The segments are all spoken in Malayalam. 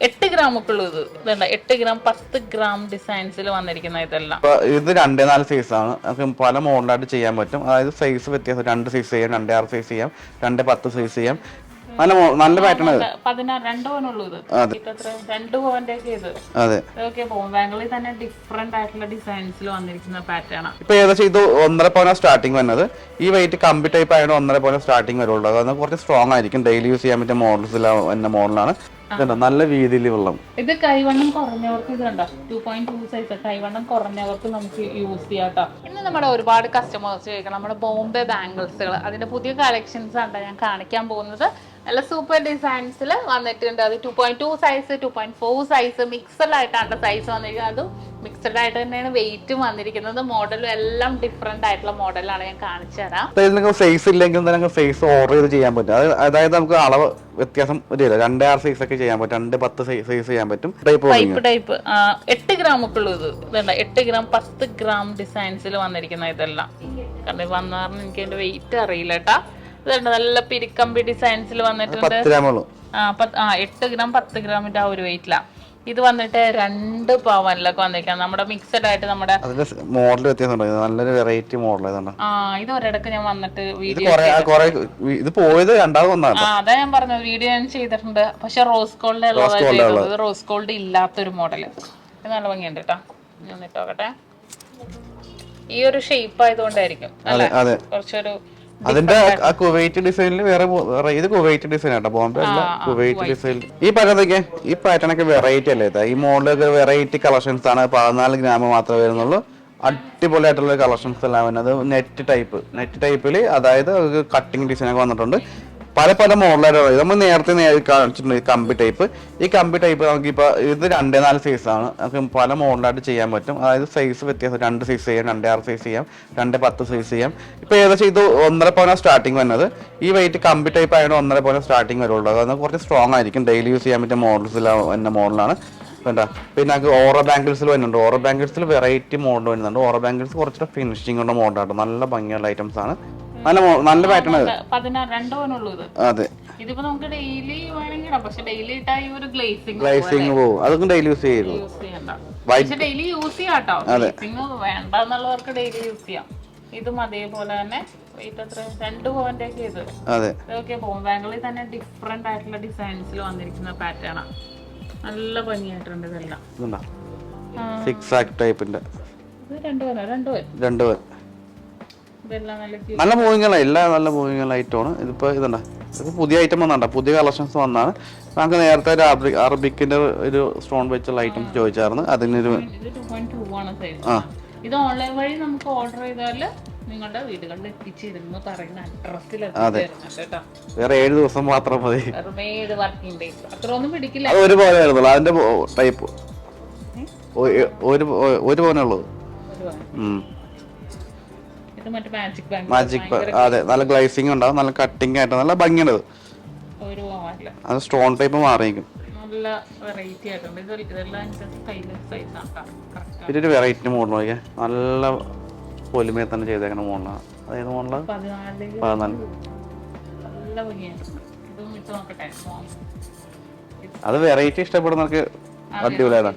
എട്ട് ഗ്രാം ഒക്കെ ഇത്. ഇതണ്ട എട്ട് ഗ്രാം പത്ത് ഗ്രാം ഡിസൈൻസിൽ വന്നിരിക്കുന്ന ഇതെല്ലാം. ഇത് രണ്ടേ നാല് സൈസ് ആണ്. നമുക്ക് പല മോഡലായിട്ട് ചെയ്യാൻ പറ്റും. അതായത് സൈസ് വ്യത്യാസം. രണ്ട് സൈസ് ചെയ്യാം രണ്ടേ ആറ് സൈസ് ചെയ്യാം രണ്ട് പത്ത് സൈസ് ചെയ്യാം. നല്ല നല്ല പാറ്റേൺ അത് പതിനാറ് രണ്ട് പവനുള്ളൂ ഇത്. രണ്ട് പവന്റെ ഇത്. അതെ. പോകും. ബാംഗ്ലൂരിൽ തന്നെ ഡിഫറെന്റ് ആയിട്ടുള്ള ഡിസൈൻസിൽ വന്നിരിക്കുന്ന പാറ്റേൺ ഇപ്പൊ ഏകദേശം ഇത് ഒന്നര പവന സ്റ്റാർട്ടിങ് വന്നത് ഈ വെയിറ്റ് കമ്പി ടൈപ്പ് ആയതുകൊണ്ട് ഒന്നര പവന സ്റ്റാർട്ടിങ് വരുള്ളൂ. അത് കുറച്ച് സ്ട്രോങ് ആയിരിക്കും. ഡെയിലി യൂസ് ചെയ്യാൻ പറ്റിയ മോഡൽസ് എന്ന മോഡലാണ് ഇതുണ്ട് നല്ല രീതിയിൽ വെള്ളം. ഇത് കൈവണ്ണം കുറഞ്ഞവർക്ക് ഇത് കണ്ടോ? ടു പോയിന്റ് ടു സൈസ് കൈവണ്ണം കുറഞ്ഞവർക്ക് നമുക്ക് യൂസ് ചെയ്യാം കേട്ടോ ഇന്ന് നമ്മുടെ ഒരുപാട് കസ്റ്റമേഴ്സ് ചോദിക്കണം. നമ്മുടെ ബോംബെ ബാംഗിൾസുകൾ അതിന്റെ പുതിയ കളക്ഷൻസ് ആണ് ഞാൻ കാണിക്കാൻ പോകുന്നത്. നല്ല സൂപ്പർ ഡിസൈൻസിൽ വന്നിട്ടുണ്ട്. അത് two point two size two point four size mixed ആയിട്ടാണ് സൈസ് വന്നിരിക്കുന്നത്. അതും മിക്സഡ് ആയിട്ട് തന്നെയാണ് വെയിറ്റും വന്നിരിക്കുന്നത്. മോഡലും എല്ലാം ഡിഫറെന്റ് ആയിട്ടുള്ള മോഡലാണ് ഞാൻ കാണിച്ചു തരാം. നിങ്ങൾക്ക് സൈസ് ഇല്ലെങ്കിൽ തന്നെ സൈസ് ഓർഡർ ചെയ്ത് ചെയ്യാൻ പറ്റും. അതായത് നമുക്ക് അളവ് വ്യത്യാസം വരില്ല. രണ്ടേ ആറ് സൈസ് ഒക്കെ ചെയ്യാൻ പറ്റും. രണ്ട് പത്ത് സൈസ് ചെയ്യാൻ പറ്റും. ടൈപ്പ് ടൈപ്പ് ടൈപ്പ് എട്ട് ഗ്രാം ഒക്കെ ഉള്ളത് ഇതണ്ട എട്ട് ഗ്രാം പത്ത് ഗ്രാം ഡിസൈൻസിൽ വന്നിരിക്കുന്ന ഇതെല്ലാം. കാരണം വന്നാറിന് എനിക്ക് അതിന്റെ വെയിറ്റ് അറിയില്ല കേട്ടാ ഇതുണ്ട് നല്ല പിരിക്കമ്പി ഡിസൈൻസിൽ വന്നിട്ടുണ്ട്. ആ ആ എട്ട് ഗ്രാം പത്ത് ഗ്രാമിന്റെ ആ ഒരു വെയിറ്റിലാ ഇത് വന്നിട്ട് രണ്ട് പവനിലൊക്കെ വന്നിരിക്കാം നമ്മുടെ മിക്സഡ് ആയിട്ട് നമ്മുടെ മോഡൽ വ്യത്യാസം നല്ലൊരു വെറൈറ്റി മോഡൽ ആ ഇത് ഒരിടക്ക് ഞാൻ വന്നിട്ട് വീഡിയോ ഇത് പോയത് രണ്ടാമത് അതാ ഞാൻ പറഞ്ഞു വീഡിയോ ഞാൻ ചെയ്തിട്ടുണ്ട്. പക്ഷെ റോസ് ഗോൾഡ് ഉള്ളത് റോസ് ഗോൾഡ് ഇല്ലാത്തൊരു മോഡൽ ഇത് നല്ല ഭംഗിയുണ്ട് കേട്ടോ ഞാൻ ഇട്ടോക്കട്ടെ. ഈ ഒരു ഷേപ്പ് ആയതുകൊണ്ടായിരിക്കും കുറച്ചൊരു അതിന്റെ ആ കുവൈറ്റ് ഡിസൈനിൽ വേറെ വേറെ ഇത് കുവൈറ്റ് ഡിസൈൻ ആട്ടോ. ബോംബെ അല്ല കുവൈറ്റ് ഡിസൈൻ ഈ പാറ്റേണൊക്കെ ഈ പാറ്റേൺ ഒക്കെ വെറൈറ്റി അല്ലേ ഈ മോഡലൊക്കെ വെറൈറ്റി കളക്ഷൻസ് ആണ് പതിനാല് ഗ്രാം മാത്രമേ വരുന്നുള്ളൂ. അടിപൊളിയായിട്ടുള്ള കളക്ഷൻസ് എല്ലാം വരുന്നത്. നെറ്റ് ടൈപ്പ് നെറ്റ് ടൈപ്പിൽ അതായത് കട്ടിങ് ഡിസൈൻ ഒക്കെ വന്നിട്ടുണ്ട്. പല പല മോഡലായിട്ട് നമ്മൾ നേരത്തെ നേരിട്ട് കാണിച്ചിട്ടുണ്ട് കമ്പി ടൈപ്പ് ഈ കമ്പി ടൈപ്പ് നമുക്കിപ്പോൾ ഇത് രണ്ടേ നാല് സൈസ് ആണ്. നമുക്ക് പല മോഡലായിട്ട് ചെയ്യാൻ പറ്റും. അതായത് സൈസ് വ്യത്യാസം. രണ്ട് സൈസ് ചെയ്യാം രണ്ടേ ആറ് സൈസ് ചെയ്യാം രണ്ടേ പത്ത് സൈസ് ചെയ്യാം. ഇപ്പോൾ ഏകദേശം ഇത് ഒന്നര പവന സ്റ്റാർട്ടിങ് വരുന്നത് ഈ വെയിറ്റ് കമ്പി ടൈപ്പ് ആയതുകൊണ്ട് ഒന്നര പവന സ്റ്റാർട്ടിങ് വരുള്ളൂ. അത് കുറച്ച് സ്ട്രോങ് ആയിരിക്കും. ഡെയിലി യൂസ് ചെയ്യാൻ പറ്റിയ മോഡൽസ് എന്ന മോഡലാണ് വേണ്ട പിന്നെ നമുക്ക് ഓറോ ബാങ്കിൾസിൽ വരുന്നുണ്ട്. ഓറോ ബാങ്കിൾസിൽ വെറൈറ്റി മോഡൽ വരുന്നുണ്ട്. ഓറോ ബാങ്കിൾസ് കുറച്ചുകൂടെ ഫിനിഷിംഗ് ഉള്ള മോഡലാണ് നല്ല ഭംഗിയുള്ള ഐറ്റംസ് ആണ്. നല്ല നല്ല പാറ്റേൺ പതിനാറ് ഇത്. അതെ. ഇതിപ്പോ നമുക്ക് ഡെയിലി വേണമെങ്കിൽ പക്ഷെ ഡെയിലി ഇട്ടാ ഈ ഒരു ഗ്ലേസിംഗ് ഗ്ലേസിംഗ് പോവും. അതൊക്കെ ഡെയിലി യൂസ് പക്ഷെ ഡെയിലി യൂസ് ചെയ്യാം കേട്ടോ ഗ്ലേസിംഗ് വേണ്ടന്നുള്ളവർക്ക് ഡെയിലി യൂസ് ചെയ്യാം. ഇതും അതേപോലെ തന്നെ രണ്ട് ഒക്കെ ഇത്. ഇതൊക്കെ പോകും. ബാംഗ്ലൂരിൽ തന്നെ ഡിഫറെന്റ് ആയിട്ടുള്ള ഡിസൈൻസിൽ വന്നിരിക്കുന്ന പാറ്റേൺ നല്ല ഭംഗിയായിട്ടുണ്ട് ഇതെല്ലാം. സിക്സ് ആക്ക് ടൈപ്പിന്റെ ഇത് രണ്ട് പേരാ രണ്ട് പേര് രണ്ട് പേർ ഇതെല്ലാം നല്ല മൂവിങ്ങളാണ് എല്ലാം നല്ല മൂവിങ്ങൾ ഐറ്റമാണ് ഇതിപ്പോ ഇതുണ്ട്? ഇപ്പൊ പുതിയ ഐറ്റം വന്നാണ്ട പുതിയ കളക്ഷൻസ് വന്നാണ്. നമുക്ക് നേരത്തെ ഒരു അറബി അറബിക്കിന്റെ ഒരു സ്റ്റോൺ വെച്ചുള്ള ഐറ്റംസ് ചോദിച്ചായിരുന്നു. അതിനൊരു സൈസ് ഇത് ഓൺലൈൻ വഴി നമുക്ക് ഓർഡർ ചെയ്താൽ നിങ്ങളുടെ വീടുകളിൽ എത്തിച്ചിരുന്നു പറയുന്ന അഡ്രസ്സിൽ അതെ. വേറെ ഏഴ് ദിവസം മാത്രം മതി. ഏഴ് വർക്കിംഗ് ഡേയ്സ് അത്ര ഒന്നും പിടിക്കില്ല. അത് ഒരുപോലെ ആയിരുന്നുള്ളൂ. അതിന്റെ ടൈപ്പ് ഒരു ഒരു പോനെ മാജിക് അതെ നല്ല ഗ്ലൈസിംഗ് ഉണ്ടാവും നല്ല കട്ടിങ് ആയിട്ട് നല്ല ഭംഗിയുണ്ട് അത്. സ്റ്റോൺ ടൈപ്പ് മാറിയിരിക്കും. നല്ല വെറൈറ്റി ആയിട്ടുണ്ട്. ഇതെല്ലാം ഒരു വെറൈറ്റി മോഡൽ നോക്കിയാൽ നല്ല പൊലിമയെ തന്നെ ചെയ്തേക്കുന്ന മോഡലാണ് അതായത് മോഡല പതിനാല്. അത് വെറൈറ്റി ഇഷ്ടപ്പെടുന്നവർക്ക് അടിപൊളിയാണ്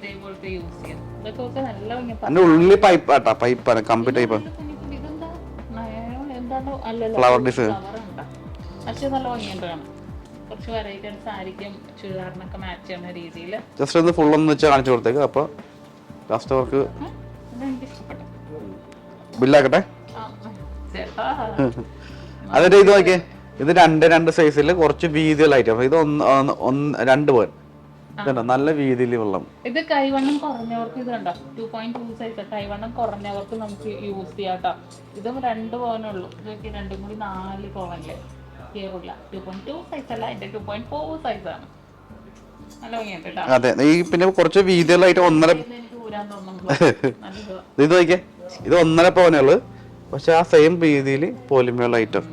അതിന്റെ ഉള്ളിൽ പൈപ്പ് ആട്ടാ പൈപ്പാണ് കമ്പി ടൈപ്പ് ചെയ്യുന്ന ഡിസൈൻ ജസ്റ്റ് ഒന്ന് ഫുൾ ഒന്ന് വെച്ച് കാണിച്ചു കൊടുത്തേക്ക് അപ്പോൾ ലാസ്റ്റ് വർക്ക് ഇഷ്ടപ്പെട്ടു. ബില്ലാക്കട്ടെ? അതിന്റെ ഇത് നോക്കിയേ ഇത് രണ്ട് രണ്ട് സൈസിൽ കുറച്ച് വീതിയുള്ള ഐറ്റം ഇത് ഒന്ന് രണ്ട് പോൻ ഇതുണ്ടോ? നല്ല വീതിയിൽ വെള്ളം. ഇത് കൈവണ്ണം കുറഞ്ഞവർക്ക് ഇത് കണ്ടോ ടു പോയിന്റ് ടു സൈസ് കൈവണ്ണം കുറഞ്ഞവർക്ക് നമുക്ക് യൂസ് ചെയ്യാം കേട്ടോ ഇതും രണ്ട് പവനുള്ളൂ ഇതൊക്കെ രണ്ടും കൂടി നാല് പോകാനല്ലേ കേറില്ല ടു പോയിന്റ് ടു സൈസ് അല്ല. എന്റെ ടു പോയിന്റ് ഫോർ സൈസ് ആണ്. അതെ. ഈ പിന്നെ കുറച്ച് വീതികളായിട്ട് ഒന്നര ഇത് നോക്കിയേ. ഇത് ഒന്നര പവനുള്ളു പക്ഷെ ആ സെയിം രീതിയിൽ ഐറ്റം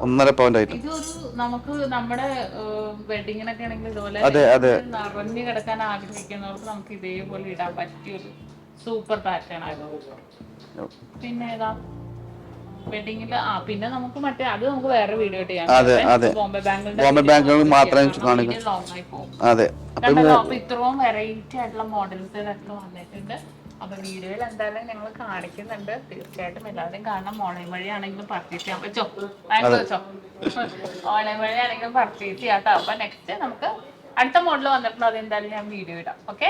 ഒന്നര പവന്റെ ഐറ്റം നമുക്ക് നമ്മുടെ വെഡിങ്ങിനൊക്കെ ആണെങ്കിൽ ഇതുപോലെ നിറഞ്ഞു കിടക്കാൻ ആഗ്രഹിക്കുന്നവർക്ക് നമുക്ക് ഇതേപോലെ ഇടാൻ പറ്റിയൊരു സൂപ്പർ പാറ്റേൺ ആയിരുന്നു. പിന്നെ ഏതാ? വെഡിങ്ങിൽ ആ പിന്നെ നമുക്ക് മറ്റേ അത് നമുക്ക് വേറെ വീഡിയോ ചെയ്യാം. ബോംബെ ബാങ്കുകൾ കാണിക്കും. ലോങ് ആയി പോകും. അപ്പൊ ഇത്രയും വെറൈറ്റി ആയിട്ടുള്ള മോഡൽസ് ഇതൊക്കെ വന്നിട്ടുണ്ട്. അപ്പൊ വീഡിയോയിൽ എന്തായാലും ഞങ്ങൾ കാണിക്കുന്നുണ്ട്. തീർച്ചയായിട്ടും എല്ലാവരും കാണണം. ഓൺലൈൻ വഴിയാണെങ്കിലും പർച്ചേസ് ചെയ്യാൻ പറ്റോ വെച്ചോ? ഓൺലൈൻ വഴിയാണെങ്കിലും പർച്ചേസ് ചെയ്യാം കേട്ടോ അപ്പൊ നെക്സ്റ്റ് നമുക്ക് അടുത്ത മോഡൽ വന്നിട്ടുണ്ടോ? അത് എന്തായാലും ഞാൻ വീഡിയോ ഇടാം. ഓക്കെ